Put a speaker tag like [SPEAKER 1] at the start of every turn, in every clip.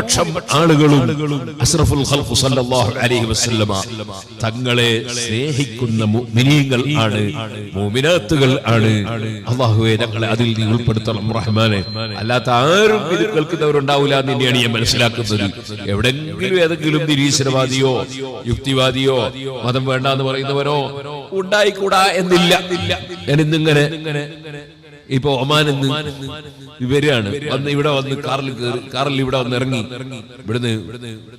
[SPEAKER 1] ഭൂരിപക്ഷം ആളുകളും അസ്റഫുൽ ഖൽഖു സല്ലല്ലാഹു അലൈഹി വസല്ലമ തങ്ങളെ സ്നേഹിക്കുന്ന മുഅ്മിനീങ്ങൾ ആണ് മുഅ്മിനാത്തുകൾ ആണ്. അല്ലാഹുവേ ഞങ്ങളെ അതിൽ നീ ഉൾപ്പെടുത്തണം റഹ്മാനെ. അല്ലാത്ത ആരും ഇത് കേൾക്കുന്നവരുണ്ടാവില്ല എന്ന് തന്നെയാണ് ഞാൻ മനസ്സിലാക്കുന്നത്. എവിടെങ്കിലും ഏതെങ്കിലും നിരീശ്വരവാദിയോ യുക്തിവാദിയോ മതം വേണ്ട എന്ന് പറയുന്നവരോ ഉണ്ടായിക്കൂടാ എന്നില്ല. ഞാൻ ഇന്നിങ്ങനെ ഇപ്പൊ ഒമാനിൽ നിന്ന് വരികയാണ് വന്ന് ഇവിടെ വന്ന് കാറിൽ കയറി കാറിൽ ഇവിടെ വന്ന് ഇറങ്ങി. ഇവിടുന്ന്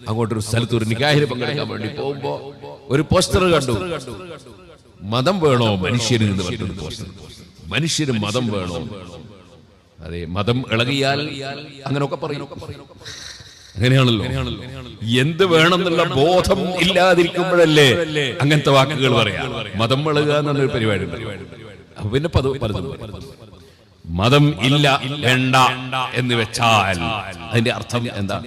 [SPEAKER 1] അങ്ങോട്ടൊരു സ്ഥലത്ത് ഒരു നിക്കാഹിന് പങ്കെടുക്കാൻ വേണ്ടി പോകുമ്പോ ഒരു പോസ്റ്റർ കണ്ടു. മതം വേണോ മനുഷ്യന് എന്ന് പറഞ്ഞൊരു പോസ്റ്റർ? മനുഷ്യന് മതം വേണോ? അതെ മതം ഇളകിയാൽ അങ്ങനെയൊക്കെ പറയും. അങ്ങനെയാണല്ലോ. എന്ത് വേണമെന്നുള്ള ബോധം ഇല്ലാതിരിക്കുമ്പോഴല്ലേ അങ്ങനത്തെ വാക്കുകൾ പറയാം. മതം വിളകുക എന്നുള്ള പരിപാടി പിന്നെ പതു പലതും. മതം ഇല്ല വേണ്ട എന്ന് വെച്ചാൽ അതിന്റെ അർത്ഥം എന്താ?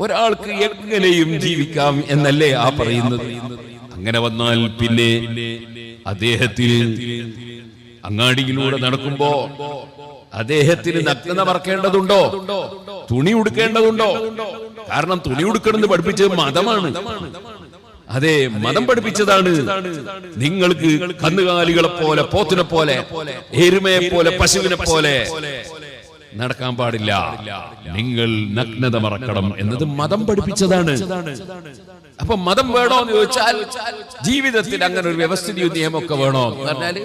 [SPEAKER 1] ഒരാൾക്ക് എങ്ങനെയും ജീവിക്കാം എന്നല്ലേ ആ പറയുന്നത്? അങ്ങനെ വന്നാൽ പിന്നെ അദ്ദേഹത്തിന് അങ്ങാടിയിലൂടെ നടക്കുമ്പോ അദ്ദേഹത്തിന് നഗ്നത മറക്കേണ്ടതുണ്ടോ? തുണി ഉടുക്കേണ്ടതുണ്ടോ? കാരണം തുണി ഉടുക്കണമെന്ന് പഠിപ്പിച്ചത് മതമാണ്. അതെ മതം പഠിപ്പിച്ചതാണ്. നിങ്ങൾക്ക് കന്നുകാലികളെ പോലെ പോത്തിനെ പോലെ എരുമയെ പോലെ പശുവിനെ പോലെ നടക്കാൻ പാടില്ല. നിങ്ങൾ നഗ്നത മറക്കണം എന്നത് മതം പഠിപ്പിച്ചതാണ്. അപ്പൊ മതം വേണോ എന്ന് ചോദിച്ചാൽ ജീവിതത്തിൽ അങ്ങനെ ഒരു വ്യവസ്ഥിതിയും നിയമമൊക്കെ വേണോ എന്ന് പറഞ്ഞാൽ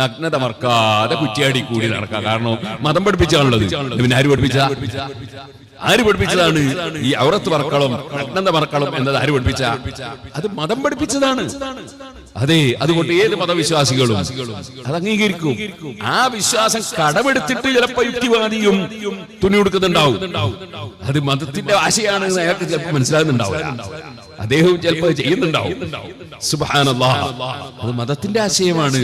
[SPEAKER 1] നഗ്നത മറക്കാതെ കുറ്റിയാടി കൂടി നടക്കാം. കാരണം മതം പഠിപ്പിച്ചാണുള്ളത്. പിന്നെ ആര് പഠിപ്പിച്ച? ആര് പഠിപ്പിച്ചതാണ്? ഈ ഔറത്ത് മറക്കളം നഗ്നത മറക്കളം എന്നത് ആര് പഠിപ്പിച്ച? അത് മതം പഠിപ്പിച്ചതാണ്. അതെ അതുകൊണ്ട് ഏത് മതവിശ്വാസികളും അത് അംഗീകരിക്കും. ആ വിശ്വാസം കടമെടുത്തിട്ട് ചിലപ്പോ യുക്തിവാദിയും തുണി കൊടുക്കുന്നുണ്ടാവും. അത് മതത്തിന്റെ ആശയാണ് അയാൾക്ക് ചിലപ്പോൾ മനസ്സിലാകുന്നുണ്ടാവില്ല. അദ്ദേഹവും ചിലപ്പോൾ ചെയ്യുന്നുണ്ടാവും. സുബ്ഹാനല്ലാഹ് അത് മതത്തിന്റെ ആശയമാണ്.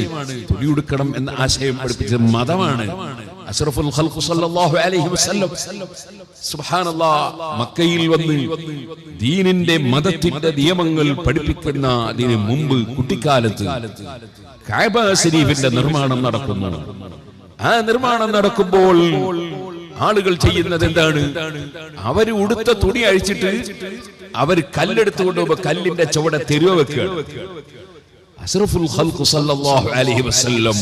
[SPEAKER 1] തുണി കൊടുക്കണം എന്ന ആശയം പഠിപ്പിച്ചത് മതമാണ്. അഷ്റഫുൽ ഖൽഖു സല്ലല്ലാഹു അലൈഹി വസല്ലം. സുബ്ഹാനല്ലാഹ് മക്കയിൽ വന്ന് ദീനിന്റെ മതത്തിന്റെ നിയമങ്ങൾ പഠിപ്പിക്കുന്ന അതിനു മുമ്പ് കുട്ടിക്കാലത്ത് കാബ ശരീഫിന്റെ നിർമ്മാണം നടക്കുന്നു. ആ നിർമ്മാണം നടക്കുമ്പോൾ ആളുകൾ ചെയ്യുന്നത് എന്താണ്? അവർ ഉടുത്ത തുണി അഴിച്ചിട്ട് അവർ കല്ലെടുത്ത് കൊണ്ടുപോകുമ്പോ കല്ലിന്റെ ചുവടെ തെരുവ വെക്കുക. അഷ്റഫുൽ ഖൽഖു സല്ലല്ലാഹു അലൈഹി വസല്ലം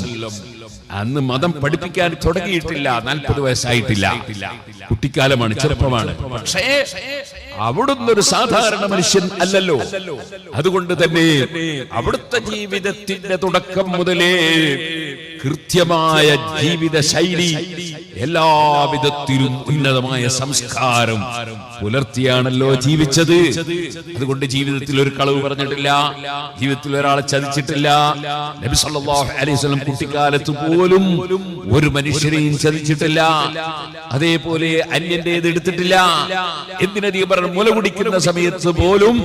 [SPEAKER 1] അന്ന് മതം പഠിപ്പിക്കാൻ തുടങ്ങിയിട്ടില്ല. നാൽപ്പത് വയസ്സായിട്ടില്ല. കുട്ടിക്കാലമാണ് ചെറുപ്പമാണ്. പക്ഷേ അവിടുന്ന് ഒരു സാധാരണ മനുഷ്യൻ അല്ലല്ലോ. അതുകൊണ്ട് തന്നെ അവിടുത്തെ ജീവിതത്തിന്റെ തുടക്കം മുതലേ കൃത്യമായ ജീവിത ശൈലി എല്ലാവിധത്തിലും ഉന്നതമായ സംസ്കാരം പുലർത്തിയാണല്ലോ ജീവിച്ചത്. അതുകൊണ്ട് ജീവിതത്തിൽ ഒരു കളവ് പറഞ്ഞിട്ടില്ല. ജീവിതത്തിൽ ഒരാളെ ചതിച്ചിട്ടില്ല. നബി സല്ലല്ലാഹു അലൈഹി കുട്ടിക്കാലത്ത് പോലും ഒരു മനുഷ്യരെയും ചതിച്ചിട്ടില്ല. അതേപോലെ അന്യന്റേത് എടുത്തിട്ടില്ല. എന്തിനധികം പറഞ്ഞു മുല കുടിക്കുന്ന സമയത്ത് പോലും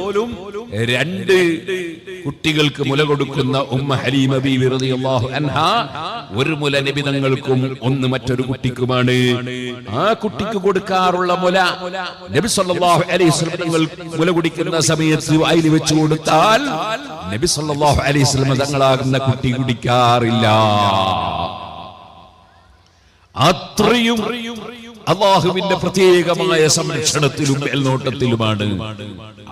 [SPEAKER 1] രണ്ട് കുട്ടികൾക്ക് മുല കൊടുക്കുന്ന ഉമ്മ ഹലീമ ബി റളിയല്ലാഹു അൻഹ ഒരു മുല നിബിതങ്ങൾക്കും ഒന്ന് മറ്റൊരു കുട്ടിക്കുമാണ്. ആ കുട്ടിക്ക് കൊടുക്കാറുള്ള മുല നബി സല്ലല്ലാഹു അലൈഹി വസല്ലം തങ്ങൾ മുല കുടിക്കുന്ന സമയത്ത് വായിൽ വെച്ചു കൊടുത്താൽ നബി സല്ലല്ലാഹു അലൈഹി വസല്ലം തങ്ങളാകുന്ന കുട്ടി കുടിക്കാറില്ല. അത്രയും അള്ളാഹുവിന്റെ പ്രത്യേകമായ സംരക്ഷണത്തിലും മേൽനോട്ടത്തിലുമാണ്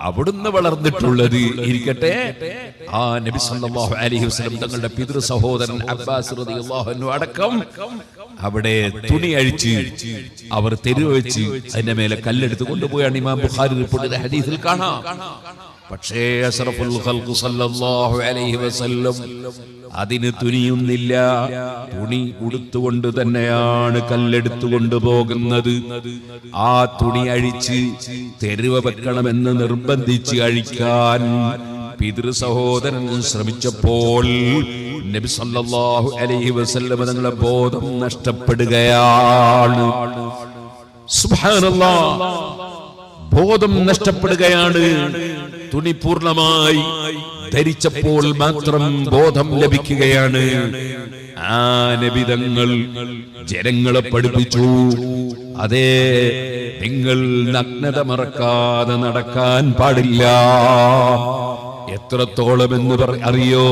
[SPEAKER 1] അവിടുന്ന് വളർന്നിട്ടുള്ളത്. ഇരിക്കട്ടെ. ആ നബി സല്ലല്ലാഹു അലൈഹി വസല്ലം തങ്ങളുടെ പിതൃ സഹോദരൻ അബ്ബാസ് റളിയല്ലാഹു അൻഹു അടക്കം അവിടെ തുണി അഴിച്ച് അവർ തെരുവ് വെച്ച് അതിന്റെ മേലെ കല്ലെടുത്ത് കൊണ്ടുപോയാണ് ഇമാം ബുഖാരി റിപ്പോർട്ട് ചെയ്ത ഹദീസിൽ കാണാം. പക്ഷേ അഷറഫുൽ ഖൽഖ് സല്ലല്ലാഹു അലൈഹി വസല്ലം അതിന് തുനിയുന്നില്ല. തുണി ഉടുത്തുകൊണ്ട് തന്നെയാണ് കല്ലെടുത്തു കൊണ്ടുപോകുന്നത്. ആ തുണി അഴിച്ച് തെരുവ വെക്കണമെന്ന് നിർബന്ധിച്ച് അഴിക്കാൻ പിതൃ സഹോദരൻ ശ്രമിച്ചപ്പോൾ നബി സല്ലല്ലാഹു അലൈഹി വസല്ലം തങ്ങളെ ബോധം നഷ്ടപ്പെടുകയാണ്. സുബ്ഹാനല്ലാഹ് ബോധം നഷ്ടപ്പെടുകയാണ്. തുണി പൂർണമായി ധരിച്ചപ്പോൾ മാത്രം ബോധം ലഭിക്കുകയാണ്. ആ നബിതങ്ങൾ ജനങ്ങളെ പഠിപ്പിച്ചു. അതേ നിങ്ങൾ നഗ്നത മറക്കാതെ നടക്കാൻ പാടില്ല. എത്രത്തോളം എന്ന് പറ അറിയോ?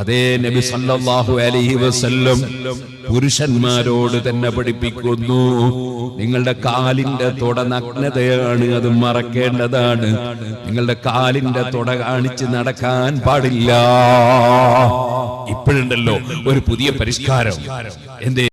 [SPEAKER 1] അതേ നബി സല്ലല്ലാഹു അലൈഹി വസല്ലം പുരുഷന്മാരോട് തന്നെ പഠിപ്പിക്കുന്നു. നിങ്ങളുടെ കാലിന്റെ തുട നഗ്നതയാണ് അത് മറക്കേണ്ടതാണ്. നിങ്ങളുടെ കാലിന്റെ തുട കാണിച്ച് നടക്കാൻ പാടില്ല. ഇപ്പോഴുണ്ടല്ലോ ഒരു പുതിയ പരിഷ്കാരം. എന്തേ